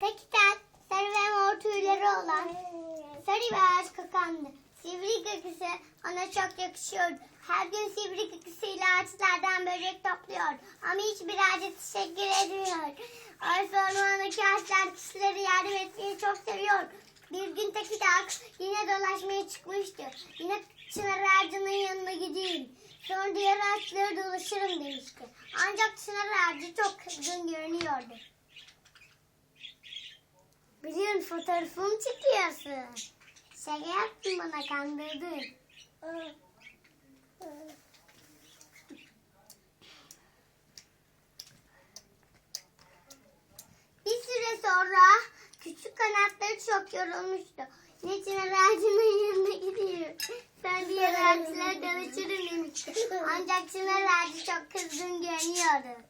Tekitel, sarı ve mor tüyleri olan sarı ve ağaç kakandı. Sivri gıkısı ona çok yakışıyordu. Her gün sivri gıkısıyla ağaçlardan böcek topluyor. Ama hiçbir ağaca teşekkür etmiyor. Oysa ormandaki ağaçlar kişilere yardım etmeyi çok seviyor. Bir gün Tekitel yine dolaşmaya çıkmıştı. Yine çınar ağacının yanına gideyim. Sonra diğer ağaçları dolaşırım demişti. Ancak çınar ağacı çok kızgın görünüyordu. Biliyorum fotoğrafımı çekiyorsun. Şaka yaptın bana kandırdın. Bir süre sonra küçük kanatları çok yorulmuştu. Çınar ağacının yanına gidiyor. Sen diğer ağaçlara dolaşırım demişti. Ancak çınar ağacı çok kızgın görünüyordu.